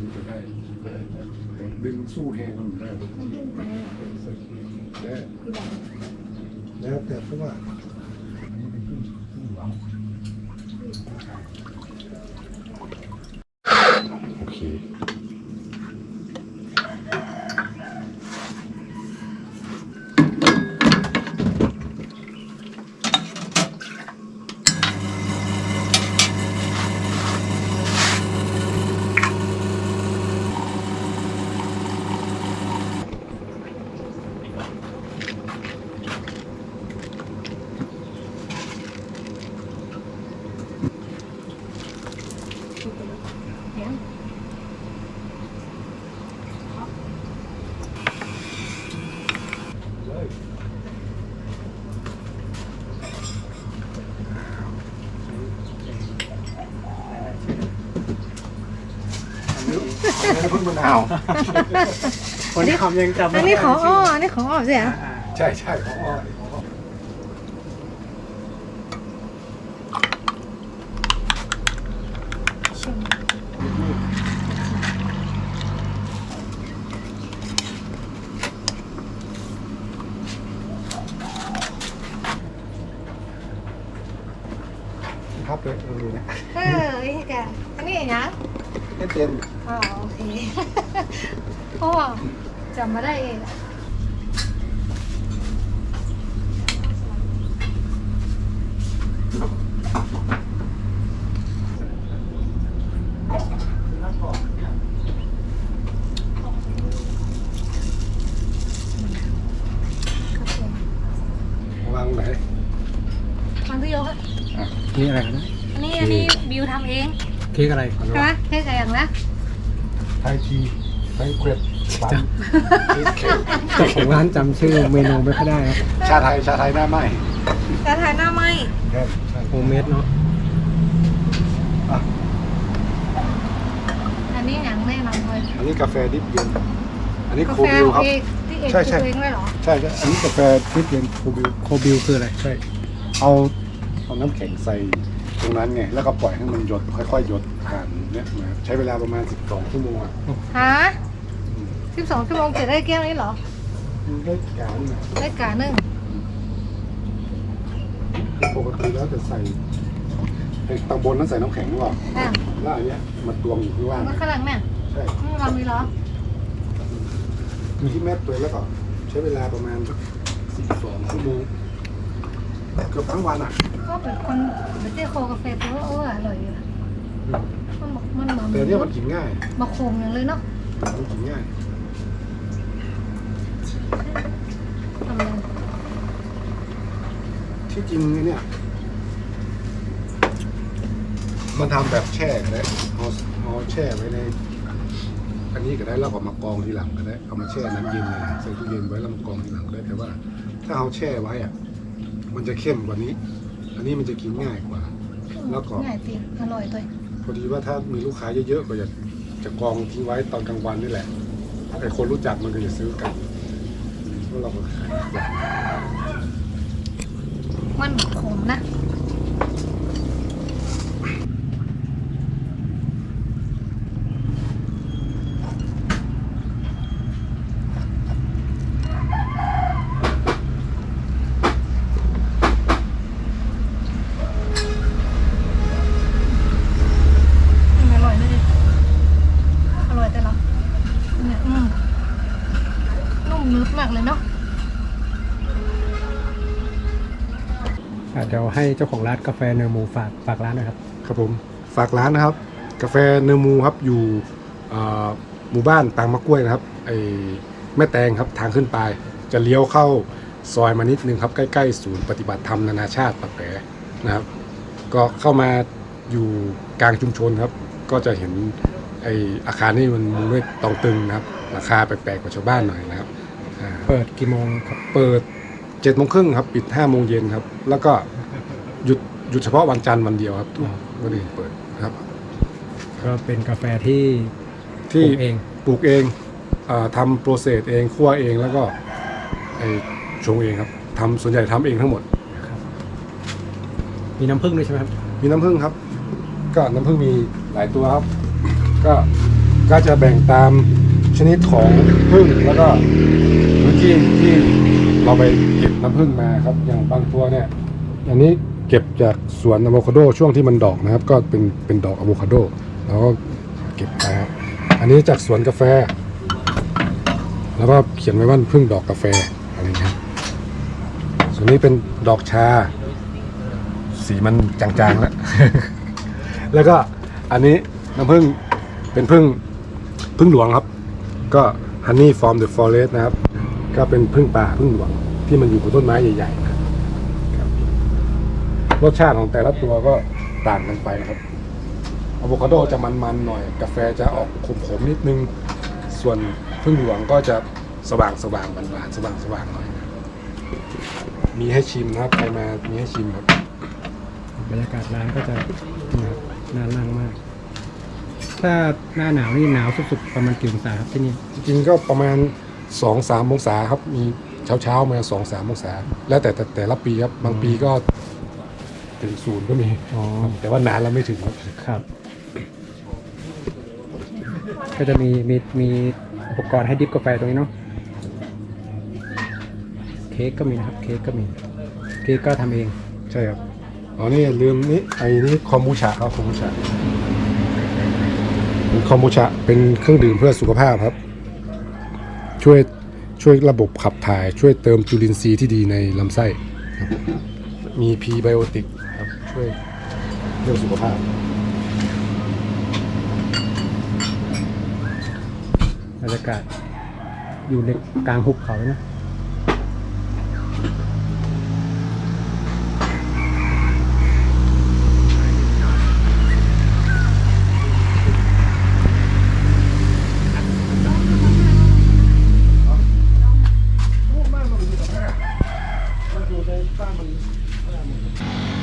ดูจะได้ดึงสู้แหงมันได้ได้แล้วแต่เพราะว่า เพิ่งมะนาว คนที่คำยังจำอันนี้ของอ้ออันนี้ของอ้อใช่ไหมใช่ใช่ของอ้อยทับเลยเออนะเออไอ้แกอันนี้อย่าง ให้เต็มอ๋อโอเค เพราะว่าจำมาได้เองอะวางไหนทางที่ยกอะนี่อะไรนะอันนี้อันนี้บิวทำเอง เค้กอะไรใช่ไหมแค่ไก่อย่างนะไทยทีไทยเกรดปันชีสเค้กเจ้าของร้านจำชื่อเมนูไม่ค่อยได้ครับชาไทยชาไทยหน้าไหมกระทายหน้าไหมครับใช่โฮมเมดเนาะอะอันนี้อย่างแน่นอนเลยอันนี้กาแฟดิบเย็น อันนี้กาโคแฟบิลครับ เอกที่เอกใช่ใช่ปลูกเองเลยเหรอใช่ใช่อันนี้กาแฟดิบเย็นโคบิลโคบิลคืออะไร ใช่ เอาเอาน้ำแข็งใส่ต รงนั้นไงแล้วก็ปล่อยให้มันหยดค่อยๆหยดผ่านเนี่ยมาใช้เวลาประมาณ 12 ชั่วโมงอะฮะสิบสองชั่วโมงจะได้แก้วนี้เหรอมันได้การนะได้กาหนึ่งปกติแล้วจะใส่ไอ้ตางบนนั้นใส่น้ำแข็งหรือเปล่าอะแล้วอันเนี้ยมันตวงอยู่ข้างล่างมันข้างหลังเนี่ยใช่นี่เรามีเหรอมีที่แม่ตัวแล้วก็ใช้เวลาประมาณสิบสองชั่วโมง เกือบทั้งวันอะก็เป็นคนเป็นเจ้าโคกาแฟตัวเอออร่อยอยู่นะมันบอกมันเหมือนแต่เนี่ยมันกินง่ายมาโคมอย่างเลยเนาะมันกินง่ายทำเลยที่จริงเนี่ย มันทำแบบแช่ก็ได้เอาเอาแช่ไว้ในอันนี้ก็ได้แล้วก็มากองทีหลังก็ได้เอามาแช่น้ำเย็นเลยใส่ตู้เย็นไว้แล้วมากองทีหลังก็ได้แต่ว่า ถ้าเอาแช่ไว้อะ มันจะเข้มกว่านี้ อันนี้มันจะกินง่ายกว่า แล้วก็ ง่ายจริงอร่อยตัวพอดีว่าถ้ามีลูกค้าเยอะๆก็จะจะกองทิ้งไว้ตอนกลางวันนี่แหละไอ้คนรู้จักมันก็จะซื้อกันเพราะเราก็ขายแบบมันขมนะ อร่อยเลยอร่อยแต่ละเนี่ยอืมนุ่มนึบมากเลยเนาะ อะเดี๋ยว ให้เจ้าของร้านกาแฟเนอร์มูฝากฝากร้านหนะครับ ครับผมฝากร้านนะครับ กาแฟเนอร์มูครับอยู่เอ่อหมู่บ้านตางมะกล้วยนะครับไอ้แม่แตงครับทางขึ้นไป จะเลี้ยวเข้าซอยมานิดนึงครับใกล้ๆศูนย์ปฏิบัติธรรมนานาชาติปะแปะนะครับ ก็เข้ามาอยู่กลางชุมชนครับ ก็จะเห็นไออาคารนี่มันมุงด้วยตองตึงนะครับ ราคาแปลกๆกว่าชาวบ้านหน่อยนะครับอ่า เปิดกี่โมงครับ เปิดเจ็ดโมงครึ่งครับ ปิดห้าโมงเย็นครับ แล้วก็ หยุดหยุดเฉพาะวันจันทร์วันเดียวครับทุกวันอื่นเปิดครับ ก็เป็นกาแฟที่ที่ปลูกเองปลูกเองเออทำโปรเซสเองคั่วเองแล้วก็ไอชงเองครับทำส่วนใหญ่ทำเองทั้งหมด มีน้ำผึ้งด้วยใช่ไหมครับ มีน้ำผึ้งครับ ก็น้ำผึ้งมีหลายตัวครับ ก็ก็จะแบ่งตามชนิดของผึ้งแล้วก็พื้นที่ที่เราไปเก็บน้ำผึ้งมาครับ อย่างบางตัวเนี่ย อันนี้ เก็บจากสวนอะโวคาโดช่วงที่มันดอกนะครับ ก็เป็นเป็นดอกอะโวคาโดแล้วก็เก็บไปครับอันนี้จากสวนกาแฟ แล้วก็เขียนไว้ว่าพึ่งดอกกาแฟอะไรครับส่วนนี้เป็นดอกชา สีมันจางๆแล้ว แล้วก็อันนี้น้ำผึ้งเป็นผึ้งผึ้งหลวงครับ ก็ Honey from the Forest นะครับ ก็เป็นผึ้งป่าผึ้งหลวงที่มันอยู่บนต้นไม้ใหญ่ๆ รสชาติของแต่ละตัวก็ต่างกันไปครับอะโวคาโดจะมันๆหน่อย กาแฟจะออกขมๆนิดนึง ส่วนพึ่งหลวงก็จะสว่างสว่างหวานๆสว่างสว่างหน่อยนะครับมีให้ชิมนะครับใครมามีให้ชิมครับบรรยากาศร้านก็จะนะครับน่านั่งมาก ถ้าหน้าหนาวนี่หนาวสุดๆประมาณกี่องศาครับที่นี่จริงๆก็ประมาณ2อสามองศาครับ มีเช้าเช้าๆมาสองสามองศา แล้วแต่แต่แต่ละปีครับ บางปีก็ ถึงศูนย์ก็มีอ๋อแต่ว่านานแล้วไม่ถึงครับครับ ก็จะมีมีมีอุปกรณ์ให้ดริฟกาแฟตรงนี้เนาะเค้กก็มีนะครับ เค้กก็มีเค้กก็ทำเองใช่ครับอ๋อนี่อย่าลืมนี่ไอ้นี่คอมบูชาครับคอมบูชาเป็นคอมบูชาเป็นเครื่องดื่มเพื่อสุขภาพครับ ช่วยช่วยระบบขับถ่าย ช่วยเติมจุลินทรีย์ที่ดีในลำไส้ครับ มีพรีไบโอติกครับช่วยเรื่องสุขภาพบรรยากาศอยู่ในกลางหุบเขาเลยนะ Wala mo.